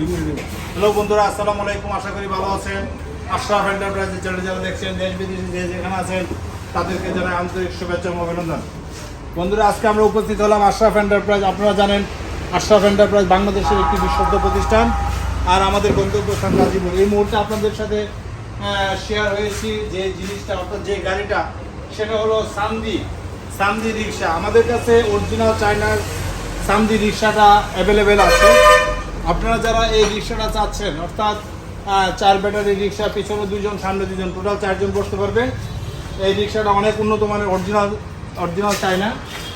Hello বন্ধুরা, আসসালামু আলাইকুম। আশা করি ভালো আছেন। আশরাফ এন্টারপ্রাইজের চ্যানেল যারা দেখছেন, দেশ বিদেশে যে যেখানে আছেন, তাদেরকে জানাই আন্তরিক শুভেচ্ছা অভিনন্দন। বন্ধুরা, আজকে আমরা উপস্থিত হলাম আশরাফ এন্টারপ্রাইজ আপনারা জানেন, আশরাফ এন্টারপ্রাইজ বাংলাদেশের একটি বিশ্বস্ত প্রতিষ্ঠান। আর আমাদের গন্তব্য গন্তব্যস্থান গাজীপুর। এই মুহূর্তে আপনাদের সাথে শেয়ার হয়েছি যে জিনিসটা, অর্থাৎ যে গাড়িটা, সেটা হলো সান্দি সান্দি রিক্সা আমাদের কাছে অরিজিনাল চায়নার সান্দি রিক্সাটা অ্যাভেলেবেল আছে। আপনারা যারা এই রিক্সাটা চাচ্ছেন, অর্থাৎ চার ব্যাটারি রিক্সা, পিছনে দুজন সামনে দুজন টোটাল চারজন বসতে পারবে এই রিক্সাটা অনেক উন্নত মানের original original China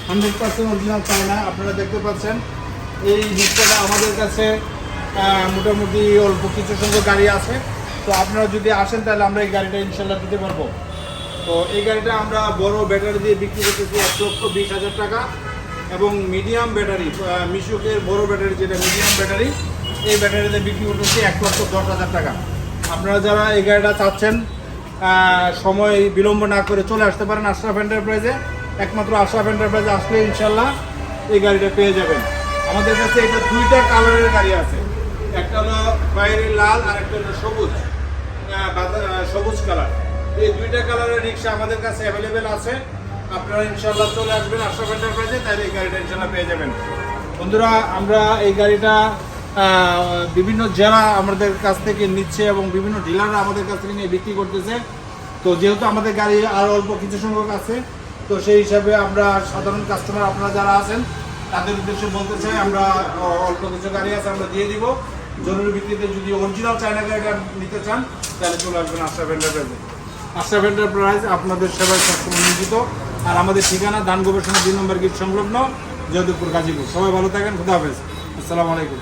hundred percent original China আপনারা দেখতে পাচ্ছেন। এই রিক্সাটা আমাদের কাছে মোটামুটি অল্প কিছু সংখ্যক গাড়ি আছে। তো আপনারা যদি আসেন, তাহলে আমরা এই গাড়িটা ইনশাল্লাহ দিতে পারব। তো এই গাড়িটা আমরা বড় ব্যাটারি দিয়ে বিক্রি করতেছি এক লক্ষ বিশ হাজার টাকা। এবং মিডিয়াম ব্যাটারি মিশুকের বড় ব্যাটারি যেটা, মিডিয়াম ব্যাটারি, এই ব্যাটারিতে বিক্রি করতেছি এক লক্ষ দশ হাজার টাকা। আপনারা যারা এই গাড়িটা চাচ্ছেন সময় বিলম্ব না করে চলে আসতে পারেন আশরাফ এন্টারপ্রাইজে একমাত্র আশরাফ এন্টারপ্রাইজে আসলে ইনশাল্লাহ এই গাড়িটা পেয়ে যাবেন। আমাদের কাছে এটা দুইটা কালারের গাড়ি আছে। একটা হলো বাইরে লাল আর একটা হলো সবুজ সবুজ কালার। এই দুইটা কালারের রিক্সা আমাদের কাছে অ্যাভেলেবেল আছে। আপনারা ইনশাল্লাহ চলে আসবেন আশা আশরাফ এন্টারপ্রাইজে তাহলে এই গাড়িটা ইনশাল্লাহ পেয়ে যাবেন। বন্ধুরা, আমরা এই গাড়িটা বিভিন্ন জেলা আমাদের কাছ থেকে নিচ্ছে এবং বিভিন্ন ডিলাররা আমাদের কাছ থেকে নিয়ে বিক্রি করতেছে। তো যেহেতু আমাদের গাড়ি আর অল্প কিছু সংখ্যক আছে, তো সেই হিসাবে আমরা সাধারণ কাস্টমার আপনারা যারা আছেন, তাদের উদ্দেশ্যে বলতে চাই, আমরা অল্প কিছু গাড়ি আছে আমরা দিয়ে দিব। জরুরি ভিত্তিতে যদি অরিজিনাল চায়না গাড়িটা নিতে চান, তাহলে চলে আসবেন আশরাফ এন্টারপ্রাইজে আশরাফ এন্টারপ্রাইজ আপনাদের সেবায় সবসময় নিয়োজিত। আর আমাদের ঠিকানা দান গবেষণা দুই নম্বর গেট সংলগ্ন জয়দেবপুর গাজীপুর। সবাই ভালো থাকেন, খুদা হাফেজ। আসসালামু আলাইকুম।